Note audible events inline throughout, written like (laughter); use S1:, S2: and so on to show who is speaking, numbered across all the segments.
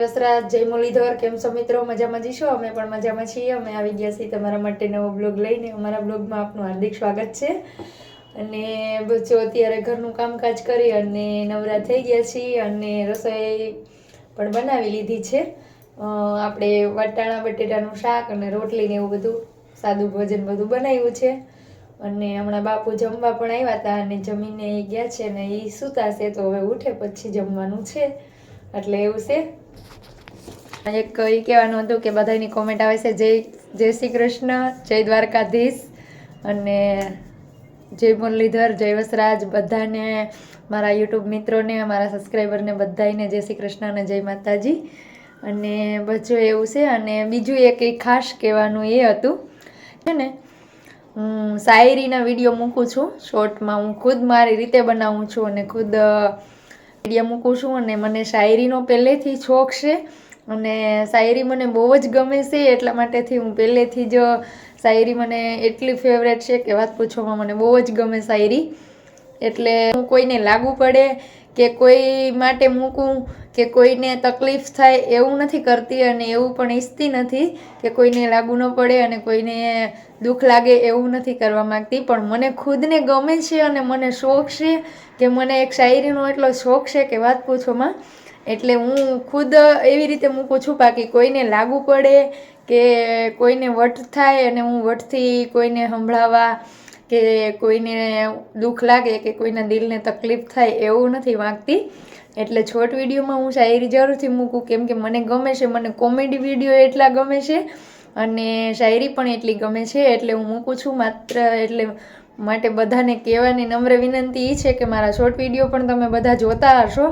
S1: દસરાત જય મુરલીધર, કેમ છો મિત્રો? મજામાં જઈશો અમે પણ મજામાં છીએ. અમે આવી ગયા છીએ તમારા માટે નવો બ્લોગ લઈને. અમારા બ્લોગમાં આપનું હાર્દિક સ્વાગત છે. અને બચ્ચો અત્યારે ઘરનું કામકાજ કરી અને નવરા થઈ ગયા છીએ અને રસોઈ પણ બનાવી લીધી છે. આપણે વટાણા, બટેટાનું શાક અને રોટલીને એવું બધું, સાદું ભોજન બધું બનાવ્યું છે. અને હમણાં બાપુ જમવા પણ આવ્યા હતા અને જમીને ગયા છે ને એ સૂતા છે તો હવે ઉઠે પછી જમવાનું છે. એટલે એવું છે. એક એ કહેવાનું હતું કે બધાની કોમેન્ટ આવે છે, જય જય શ્રી કૃષ્ણ, જય દ્વારકાધીશ. અને જય મુરલીધર, જય વસરાજ, બધાને, મારા યુટ્યુબ મિત્રોને, મારા સબસ્ક્રાઈબરને બધાને જય શ્રી કૃષ્ણ અને જય માતાજી. અને બધું એવું છે, અને બીજું એક એ ખાસ કહેવાનું એ હતું, છે ને, હું શાયરીના વીડિયો મૂકું છું શોર્ટમાં હું ખુદ મારી રીતે બનાવું છું અને ખુદ વીડિયો મૂકું છું અને મને શાયરીનો પહેલેથી શોખ છે અને શાયરી મને બહુ જ ગમે છે, એટલા માટેથી હું પહેલેથી જ શાયરી મને એટલી ફેવરેટ છે કે વાત પૂછવામાં મને બહુ જ ગમે શાયરી. એટલે હું કોઈને લાગુ પડે કે કોઈ માટે મૂકું, કે કોઈને તકલીફ થાય એવું નથી કરતી અને એવું પણ ઈચ્છતી નથી કે કોઈને લાગુ ન પડે અને કોઈને દુઃખ લાગે એવું નથી કરવા માંગતી. પણ મને ખુદને ગમે છે અને મને શોખ છે કે મને એક શાયરીનો એટલો શોખ છે કે વાત પૂછોમાં એટલે હું ખુદ એવી રીતે મૂકું છું બાકી કોઈને લાગુ પડે કે કોઈને વટ થાય અને હું વટથી કોઈને સંભળાવવા કે કોઈને દુઃખ લાગે, કે કોઈના દિલને તકલીફ થાય એવું નથી માગતી એટલે છોટ વિડીયોમાં હું શાયરી જરૂરથી મૂકું, કેમ કે મને ગમે છે, મને કોમેડી વીડિયો એટલા ગમે છે અને શાયરી પણ એટલી ગમે છે, એટલે હું મૂકું છું. માત્ર એટલે માટે બધાને કહેવાની નમ્ર વિનંતી એ છે કે મારા શોર્ટ વીડિયો પણ તમે બધા જોતા હશો.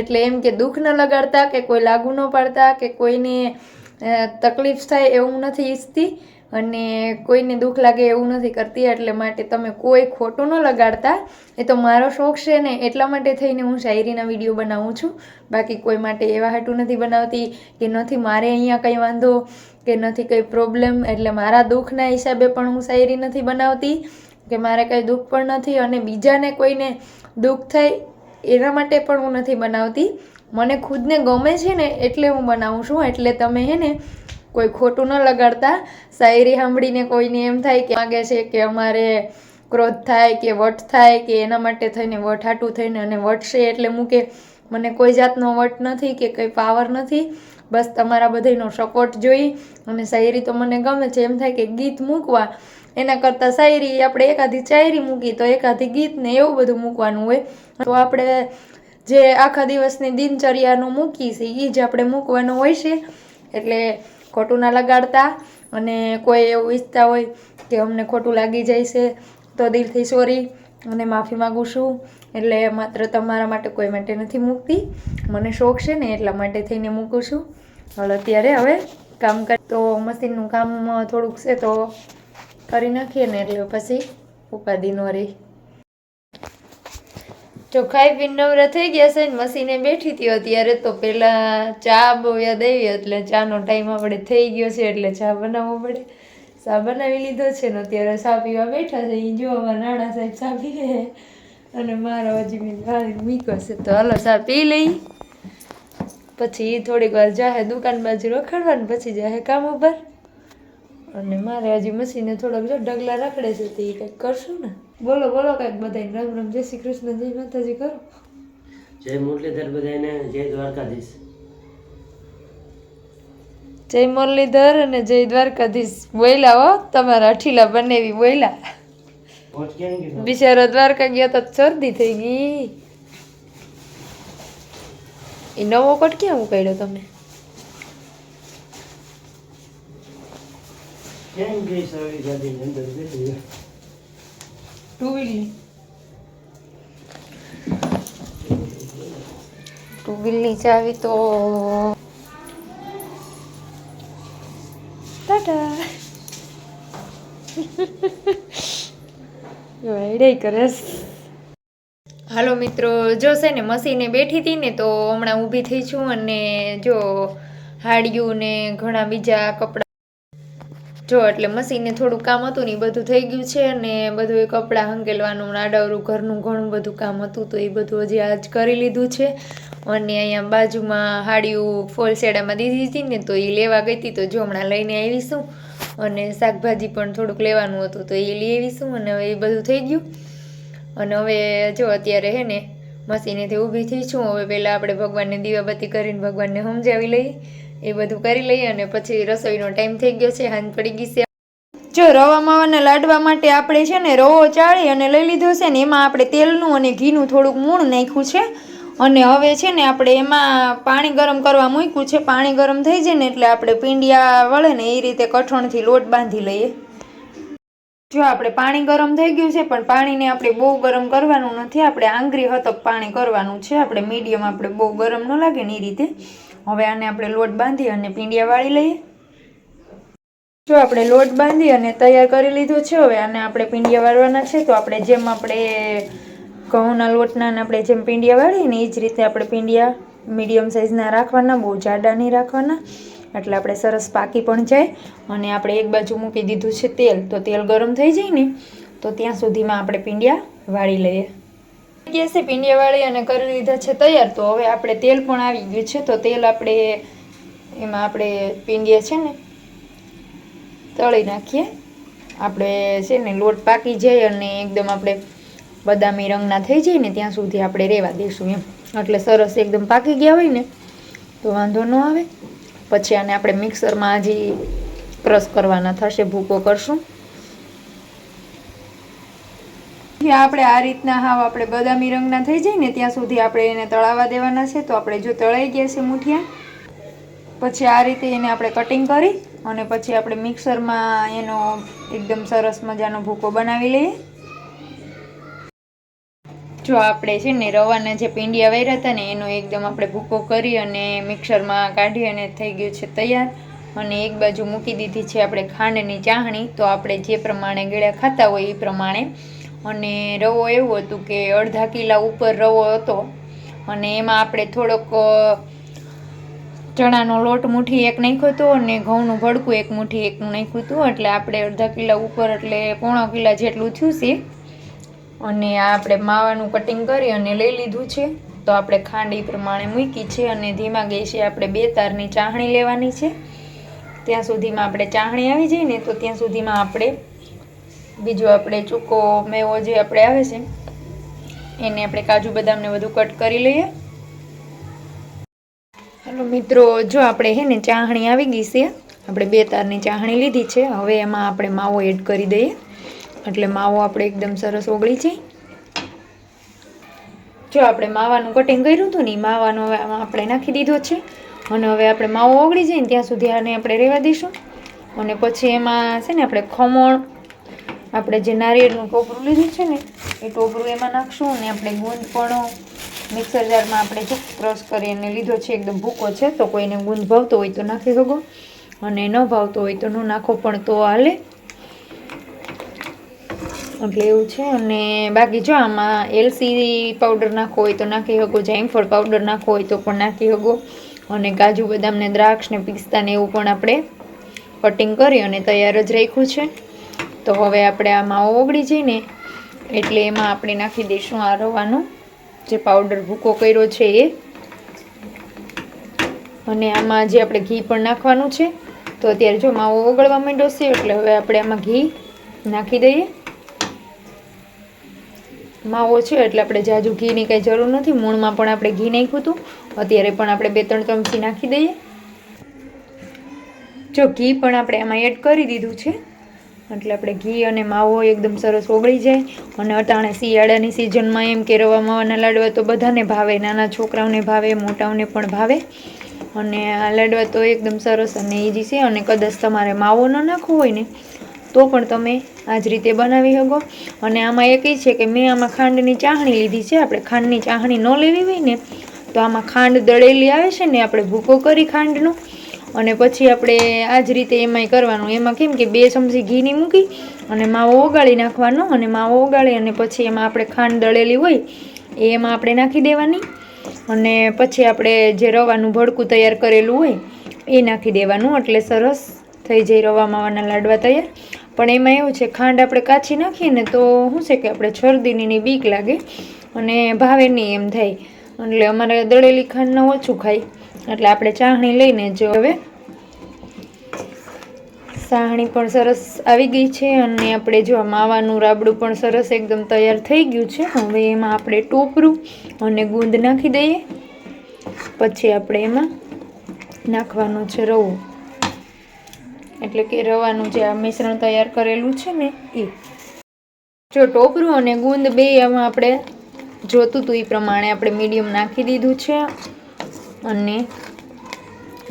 S1: એટલે એમ કે દુઃખ ન લગાડતા, કે કોઈ લાગુ ન પાડતા, કે કોઈને તકલીફ થાય એવું નથી ઈચ્છતી. અને કોઈને દુઃખ લાગે એવું નથી કરતી, એટલે માટે તમે કોઈ ખોટું ન લગાડતા. એ તો મારો શોખ છે ને, એટલા માટે થઈને હું શાયરીના વીડિયો બનાવું છું. બાકી કોઈ માટે એવા હાટું નથી બનાવતી કે નથી મારે અહીંયા કંઈ વાંધો કે નથી કંઈ પ્રોબ્લેમ, એટલે મારા દુઃખના હિસાબે પણ હું શાયરી નથી બનાવતી. કે મારે કંઈ દુઃખ પણ નથી અને બીજાને કોઈને દુઃખ થાય, એના માટે પણ હું નથી બનાવતી. મને ખુદને ગમે છે ને, એટલે હું બનાવું છું. એટલે તમે હે ને કોઈ ખોટું ન લગાડતા. શાયરી સાંભળીને કોઈને એમ થાય કે માગે છે કે અમારે ક્રોધ થાય કે વટ થાય કે એના માટે થઈને વટ હાટું થઈને અને વટશે એટલે મૂકે મને કોઈ જાતનો વટ નથી કે કંઈ પાવર નથી. બસ તમારા બધાનો સપોર્ટ જોઈ અને શાયરી તો મને ગમે છે. એમ થાય કે ગીત મૂકવા. એના કરતાં શાયરી આપણે એકાદી શાયરી મૂકી તો એકાદી ગીત ને એવું બધું મૂકવાનું હોય. તો આપણે જે આખા દિવસની દિનચર્યાનું મૂકી છે એ જ આપણે મૂકવાનું હોય છે. એટલે ખોટું ના લગાડતા અને કોઈ એવું ઈચ્છતા હોય કે અમને ખોટું લાગી જાય છે, તો દિલથી સોરી અને માફી માગું છું. એટલે માત્ર તમારા માટે કોઈ માટે નથી મૂકતી. મને શોખ છે ને એટલા માટે થઈને મૂકું છું. હવે અત્યારે હવે કામ કર તો મશીનનું કામ થોડુંક છે તો કરી નાખીએ ને એટલે પછી ઉપાધિ રહી. જો ખાઈ પીને નવરા થઈ ગયા છે ને મશીને બેઠી હતી અત્યારે તો પેલા ચા બહુ યાદ આવી એટલે ચાનો ટાઈમ આપણે થઈ ગયો છે એટલે ચા બનાવવો પડે. ચા બનાવી લીધો છે ને અત્યારે ચા પીવા બેઠા છે. એ જો અમારા નાણા સાહેબ ચા છે. અને મારો હજી મેં મૂક્યો છે. તો હાલો ચા પી લઈ. પછી થોડીક વાર જાહે દુકાન બાજુ રખડવાનું, પછી જાહે કામ ઉપર. અને મારે હજી મશીને થોડોક જો ડગલા રખડે છે તે એ કંઈક કરશું ને? બોલો બોલો કંઈક બધાય રામ રામ. જય શ્રી કૃષ્ણ જય માતાજી કરો.
S2: જય મુરલીધર બધાને જય દ્વારકાધીશ.
S1: જય મુરલીધર અને જય દ્વારકાધીશ. બોયલા હો તમારા અઠીલા બનેવી બોયલા બિચારો દ્વારકા ગયો તો શરદી થઈ ગઈ. એ નવો કોટ ક્યાં ઉકાડ્યો તમે?
S2: કેમ ગઈ સવારી ગાડીની અંદર બેઠી
S1: ટુ વ્હીલની ટુ વ્હીલની ચાવી તો. ટાટા. (laughs) એડે કરસ હાલો મિત્રો જો છે ને મશીને બેઠી હતી ને તો હમણાં ઊભી થઈ છું અને જો હાડિયું ને ઘણા બીજા કપડાં જો, એટલે મશીને થોડું કામ હતું ને એ બધું થઈ ગયું છે અને બધું કપડાં હંકેલવાનું નાડાવરું ઘરનું ઘણું બધું કામ હતું, તો એ બધું હજી આજ કરી લીધું છે. અને અહીંયા બાજુમાં હાડિયું ફોલસેડામાં દીધી હતી ને, તો એ લેવા ગઈ હતી, તો જો હમણાં લઈને આવીશું. અને શાકભાજી પણ થોડુંક લેવાનું હતું, તો એ લઈ આવીશું અને હવે એ બધું થઈ ગયું. અને હવે જો, અત્યારે હે ને, મશીનેથી ઊભી થઈ છું. હવે પહેલાં આપણે ભગવાનને દીવાબત્તી કરીને ભગવાનને સમજાવી લઈએ. એ બધું કરી લઈએ અને પછી રસોઈનો ટાઈમ થઈ ગયો છે, હાંજ પડી ગઈ છે. જો રવા માવાના લાડવા માટે આપણે છે ને રવો ચાળી અને લઈ લીધો છે ને એમાં આપણે તેલનું અને ઘીનું થોડુંક મૂળ નાખ્યું છે. અને હવે છે ને આપણે એમાં પાણી ગરમ કરવા મૂક્યું છે, પાણી ગરમ થઈ જાય ને એટલે આપણે પીંડિયા વળે ને એ રીતે કઠણથી લોટ બાંધી લઈએ. જો આપણે પાણી ગરમ થઈ ગયું છે, પણ પાણીને આપણે બહુ ગરમ કરવાનું નથી, આપણે આંગરી હતક પાણી કરવાનું છે, આપણે મીડિયમ આપણે બહુ ગરમ ન લાગે ને એ રીતે. હવે આને આપણે લોટ બાંધી અને પીંડિયા વાળી લઈએ. જો આપણે લોટ બાંધી અને તૈયાર કરી લીધો છે, હવે આને આપણે પીંડિયા વાળવાના છે, તો આપણે જેમ આપણે ઘઉંના લોટના આપણે જેમ પીંડિયા વાળીએ ને એ જ રીતે આપણે પીંડિયા મીડિયમ સાઇઝના રાખવાના, બહુ જાડા નહીં રાખવાના, એટલે આપણે સરસ પાકી પણ જાય. અને આપણે એક બાજુ મૂકી દીધું છે તેલ, તો તેલ ગરમ થઈ જાય ને, તો ત્યાં સુધીમાં આપણે પીંડિયા વાળી લઈએ. ગેસે પીંડિયા વાળી અને કરી લીધા છે તૈયાર, તો હવે આપણે તેલ પણ આવી ગયું છે, તો તેલ આપણે એમાં આપણે પીંડિયા છે ને તળી નાખીએ. આપણે છે ને લોટ પાકી જાય અને એકદમ આપણે બદામી રંગના થઈ જાય ને ત્યાં સુધી આપણે રહેવા દઈશું એમ. એટલે સરસ એકદમ પાકી ગયા હોય ને, તો વાંધો ન આવે. પછી આને આપણે મિક્સરમાં હજી ક્રશ કરવાના થશે, ભૂકો કરશું. પછી આપણે આ રીતના હાવ આપણે બદામી રંગના થઈ જાય ને ત્યાં સુધી આપણે એને તળાવવા દેવાના છે, તો આપણે જો તળાઈ ગયા છે મૂઠિયા, પછી આ રીતે એને આપણે કટિંગ કરી અને પછી આપણે મિક્સરમાં એનો એકદમ સરસ મજાનો ભૂકો બનાવી લઈએ. જો આપણે છે ને રવાના જે પીંડિયા વાર્યા હતા ને, એનો એકદમ આપણે ભૂકો કરી અને મિક્સરમાં કાઢી અને થઈ ગયું છે તૈયાર. અને એક બાજુ મૂકી દીધી છે આપણે ખાંડની ચાહણી, તો આપણે જે પ્રમાણે ગળ્યા ખાતા હોય એ પ્રમાણે અને રવો એવું હતું કે અડધા કિલા ઉપર રવો હતો. અને એમાં આપણે થોડોક ચણાનો લોટ મુઠ્ઠી એક નાખ્યો હતો અને ઘઉંનું ભડકું એક મુઠ્ઠી એકનું નાખ્યું હતું. એટલે આપણે અડધા કિલા ઉપર, એટલે પોણા કિલા જેટલું થયું છે. અને આ આપણે માવાનું કટિંગ કરી અને લઈ લીધું છે. તો આપણે ખાંડ પ્રમાણે મૂકી છે અને ધીમા ગેસે આપણે બે તારની ચાહણી લેવાની છે. ત્યાં સુધીમાં આપણે ચાહણી આવી જાય ને, તો ત્યાં સુધીમાં આપણે બીજો આપણે ચૂકો, મેવો જે આપણે આવે છે, એને આપણે કાજુ બદામને બધું કટ કરી લઈએ. હલો મિત્રો, જો આપણે હે ને ચાહણી આવી ગઈ છે, આપણે બે તારની ચાહણી લીધી છે, હવે એમાં આપણે માવો એડ કરી દઈએ. એટલે માવો આપણે એકદમ સરસ ઓગળી જાય. જો આપણે માવાનું કટિંગ કર્યું હતું ને માવાનો હવે આપણે નાખી દીધો છે, અને હવે આપણે માવો ઓગળી જાય ને, ત્યાં સુધી આને આપણે રહેવા દઈશું. અને પછી એમાં છે ને આપણે ખમણ આપણે જે નારિયેળનું ટોપરું લીધું છે ને, એ ટોપરું એમાં નાખશું અને આપણે ગુંદ પણ મિક્સર જારમાં આપણે જો ક્રશ કરીને લીધો છે, એકદમ ભૂકો છે, તો કોઈને ગુંદ ભાવતો હોય તો નાખી શકો. અને ન ભાવતો હોય તો ન નાખો, પણ તો હાલે. એટલે એવું છે. અને બાકી જો આમાં એલસી પાવડર નાખવો હોય તો નાખી શકો જાયફળ પાવડર નાખવો હોય તો પણ નાખી શકો. અને કાજુ બદામને દ્રાક્ષને દ્રાક્ષ ને પિસ્તા એવું પણ આપણે કટિંગ કરી અને તૈયાર જ રાખ્યું છે. તો હવે આપણે આ માવો ઓગળી જાય ને એટલે એમાં આપણે નાખી દઈશું આ રવાનો. જે પાવડર ભૂકો કર્યો છે એ. અને આમાં જે આપણે ઘી પણ નાખવાનું છે. તો અત્યારે જો માવો ઓગળવા માંડ્યો છે, એટલે હવે આપણે આમાં ઘી નાખી દઈએ. માવો છે, એટલે આપણે જાજુ ઘીની કાંઈ જરૂર નથી. મૂળમાં પણ આપણે ઘી નાખ્યું હતું. અત્યારે પણ આપણે બે ત્રણ ચમચી નાખી દઈએ. જો ઘી પણ આપણે આમાં એડ કરી દીધું છે. એટલે આપણે ઘી અને માવો એકદમ સરસ ઓગળી જાય. અને અટાણે શિયાળાની સિઝનમાં એમ કે રવા માવાના લાડવા તો બધાને ભાવે, નાના છોકરાઓને ભાવે, મોટાઓને પણ ભાવે. અને આ લાડવા તો એકદમ સરસ અને ઈજી છે. અને કદાચ તમારે માવો ન નાખવો હોય ને, તો પણ તમે આ જ રીતે બનાવી શકો. અને આમાં એક છે કે મેં આમાં ખાંડની ચાહણી લીધી છે. આપણે ખાંડની ચાહણી ન લેવી હોય ને, તો આમાં ખાંડ દળેલી આવે છે ને, આપણે ભૂકો કરી ખાંડનો અને પછી આપણે આ જ રીતે એમાંય કરવાનું. એમાં કેમ કે બે ચમચી ઘીની મૂકી અને માવો ઓગાળી નાખવાનો અને માવો ઓગાળી અને પછી એમાં આપણે ખાંડ દળેલી હોય એ એમાં આપણે નાખી દેવાની અને પછી આપણે જે રવાનું ભડકું તૈયાર કરેલું હોય એ નાખી દેવાનું. એટલે સરસ થઈ જાય રવા માવાના લાડવા તૈયાર. પણ એમાં એવું છે, ખાંડ આપણે કાચી નાખીએ ને તો શું છે કે આપણે છરદીની બીક લાગે અને ભાવે નહીં એમ થાય. એટલે અમારે દળેલી ખાંડને ઓછું ખાય. એટલે આપણે ચાહણી લઈને જો હવે. સાહણી પણ સરસ આવી ગઈ છે અને આપણે જો માવાનું રાબડું પણ સરસ એકદમ તૈયાર થઈ ગયું છે. હવે એમાં આપણે ટોપરું અને ગુંદ નાખી દઈએ. પછી આપણે એમાં નાખવાનું છે રવું. એટલે કે રવાનું જે આ મિશ્રણ તૈયાર કરેલું છે ને એ. જો ટોપરું અને ગુંદ બે એમાં આપણે જોતું હતું એ પ્રમાણે આપણે મીડિયમ નાખી દીધું છે. અને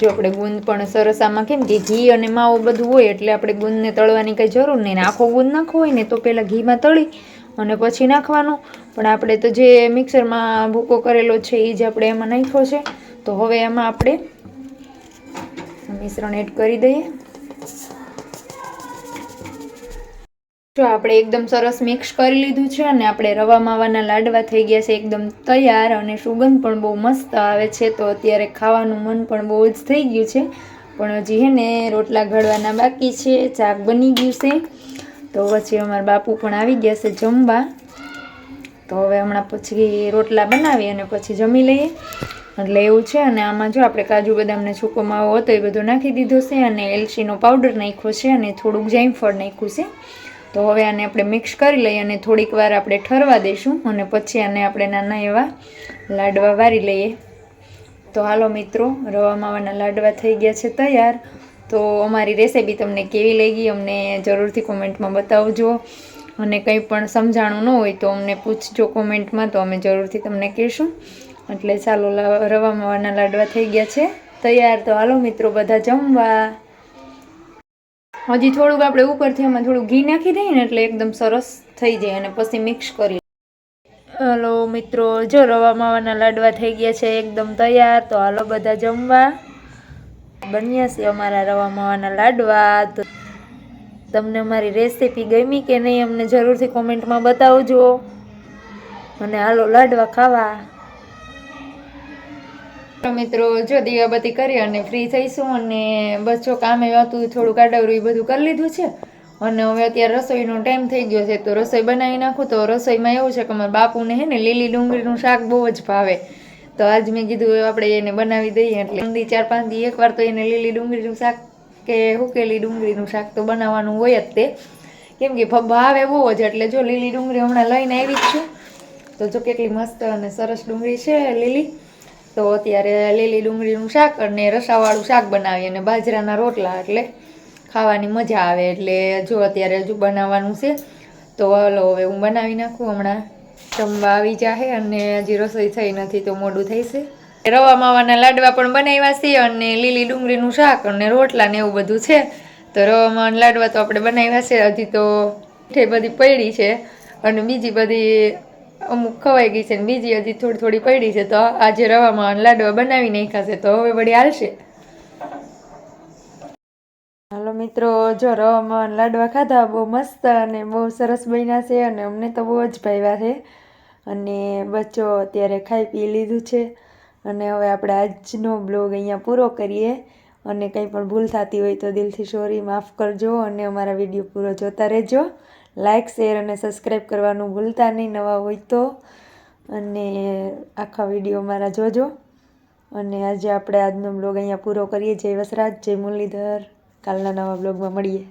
S1: જો આપણે ગુંદ પણ સરસ આમાં કેમ કે ઘી અને માવો બધું હોય એટલે આપણે ગુંદને તળવાની કંઈ જરૂર નહીં આખો ગુંદ નાખવો હોય ને તો પહેલાં ઘીમાં તળી અને પછી નાખવાનું. પણ આપણે તો જે મિક્સરમાં ભૂકો કરેલો છે એ જ આપણે એમાં નાખ્યો છે. તો હવે એમાં આપણે મિશ્રણ એડ કરી દઈએ. જો આપણે એકદમ સરસ મિક્સ કરી લીધું છે અને આપણે રવા માવાના લાડવા થઈ ગયા છે એકદમ તૈયાર અને સુગંધ પણ બહુ મસ્ત આવે છે, તો અત્યારે ખાવાનું મન પણ બહુ જ થઈ ગયું છે. પણ હજી હે ને રોટલા ઘડવાના બાકી છે, ચાક બની ગયું છે. તો પછી અમારા બાપુ પણ આવી ગયા છે જમવા. તો હવે હમણાં પછી રોટલા બનાવી અને પછી જમી લઈએ. એટલે એવું છે અને આમાં જો આપણે કાજુ બદામને સૂકો માવો હતો એ બધો નાખી દીધો છે અને એલચીનો પાવડર નાખ્યો છે અને થોડુંક જાયફળ નાખ્યું છે. તો હવે આને આપણે મિક્સ કરી લઈએ અને થોડીક વાર આપણે ઠરવા દઈશું અને પછી આને આપણે નાના એવા લાડવા વારી લઈએ. તો હાલો મિત્રો, રવા માવાના લાડવા થઈ ગયા છે તૈયાર. તો અમારી રેસીપી તમને કેવી લાગી અમને જરૂરથી કોમેન્ટમાં બતાવજો. અને કંઈ પણ સમજાણું ન હોય તો અમને પૂછજો કોમેન્ટમાં, તો અમે જરૂરથી તમને કહીશું. એટલે ચાલો રવા માવાના લાડવા થઈ ગયા છે તૈયાર. તો હાલો મિત્રો, બધા જમવા. હજી થોડુંક આપણે ઉપરથી એમાં થોડું ઘી નાખી દઈએ ને એટલે એકદમ સરસ થઈ જાય અને પછી મિક્સ કરી હલો મિત્રો, જો રવા માવાના લાડવા થઈ ગયા છે, એકદમ તૈયાર. તો હાલો બધા જમવા. બન્યા છે અમારા રવા માવાના લાડવા. તો તમને અમારી રેસીપી ગમી કે નહીં અમને જરૂરથી કોમેન્ટમાં બતાવજો. અને હાલો લાડવા ખાવા. મિત્રો, જો દીવાબત્તી કરી અને ફ્રી થઈશું અને બસ જો કામે હતું થોડું કાઢવરું એ બધું કરી લીધું છે. અને હવે અત્યારે રસોઈનો ટાઈમ થઈ ગયો છે, તો રસોઈ બનાવી નાખું. તો રસોઈમાં એવું છે કે અમારા બાપુને હે ને લીલી ડુંગળીનું શાક બહુ જ ભાવે. તો આજ મેં કીધું આપણે એને બનાવી દઈએ એટલે ઊંધી ચાર પાંચ દી એકવાર તો એને લીલી ડુંગળીનું શાક કે હુકેલી ડુંગળીનું શાક તો બનાવવાનું હોય જ તે. કેમ કે ભાવે બહુ જ, એટલે જો લીલી ડુંગળી હમણાં લઈને આવી જ છું. તો જો કેટલી મસ્ત અને સરસ ડુંગળી છે લીલી. તો અત્યારે લીલી ડુંગળીનું શાક અને રસાવાળું શાક બનાવીએ અને બાજરાના રોટલા એટલે ખાવાની મજા આવે. એટલે જો અત્યારે હજુ બનાવવાનું છે, તો હલો હવે હું બનાવી નાખું. હમણાં જમવા આવી જાહે અને હજી રસોઈ થઈ નથી તો મોડું થઈ છે. રવા માવાના લાડવા પણ બનાવ્યા છે અને લીલી ડુંગળીનું શાક અને રોટલા ને એવું બધું છે. તો રવા માવાના લાડવા તો આપણે બનાવ્યા છે. હજી તો મીઠાઈ બધી પડી છે અને બીજી બધી અમુક ખવાઈ ગઈ છે ને બીજી હજી થોડી થોડી પડી છે, તો આજે રવામાં લાડવા બનાવી નાખ્યા છે, તો હવે વળી હાલશે. હાલો મિત્રો, જો રવામાં લાડવા ખાધા, બહુ મસ્ત અને બહુ સરસ બન્યા છે અને અમને તો બહુ જ ભાવ્યા છે. અને બચ્ચો અત્યારે ખાઈ પી લીધું છે. અને હવે આપણે આજનો બ્લોગ અહીંયા પૂરો કરીએ. અને કંઈ પણ ભૂલ થતી હોય તો દિલથી સોરી, માફ કરજો અને અમારા વીડિયો પૂરો જોતા રહેજો. લાઇક શેર અને સબસ્ક્રાઈબ કરવાનું ભૂલતા નહીં નવા હોય તો. અને આખા વીડિયો મારા જોજો. અને આજે આપણે આજનો બ્લોગ અહીંયા પૂરો કરીએ. જય વસરાજ, જય મુરલીધર. કાલના નવા બ્લોગમાં મળીએ.